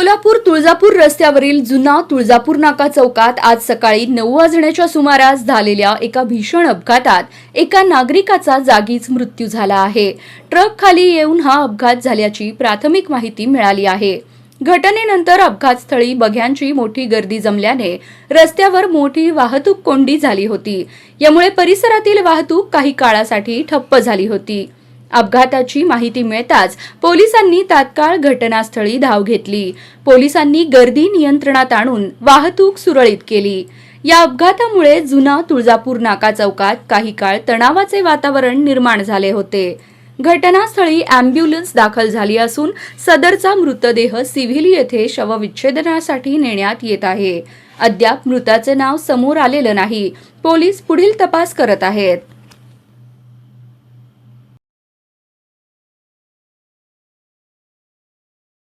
सोलापूर तुळजापूर रस्त्यावरील जुना तुळजापूर नाका चौकात आज सकाळी नऊ वाजण्याच्या सुमारास झालेल्या एका भीषण अपघातात एका नागरिकाचा जागीच मृत्यू झाला आहे. ट्रक खाली येऊन हा अपघात झाल्याची प्राथमिक माहिती मिळाली आहे. घटनेनंतर अपघातस्थळी बघ्यांची मोठी गर्दी जमल्याने रस्त्यावर मोठी वाहतूक कोंडी झाली होती. यामुळे परिसरातील वाहतूक काही काळासाठी ठप्प झाली होती. अपघाताची माहिती मिळताच पोलिसांनी तात्काळ घटनास्थळी धाव घेतली. पोलिसांनी गर्दी नियंत्रणात आणून वाहतूक सुरळीत केली. या अपघातामुळे जुना तुळजापूर नाका चौकात काही काळ तणावाचे वातावरण निर्माण झाले होते. घटनास्थळी अँब्युलन्स दाखल झाली असून सदरचा मृतदेह सिव्हिल येथे शवविच्छेदनासाठी नेण्यात येत आहे. अद्याप मृताचे नाव समोर आलेलं नाही. पोलीस पुढील तपास करत आहेत.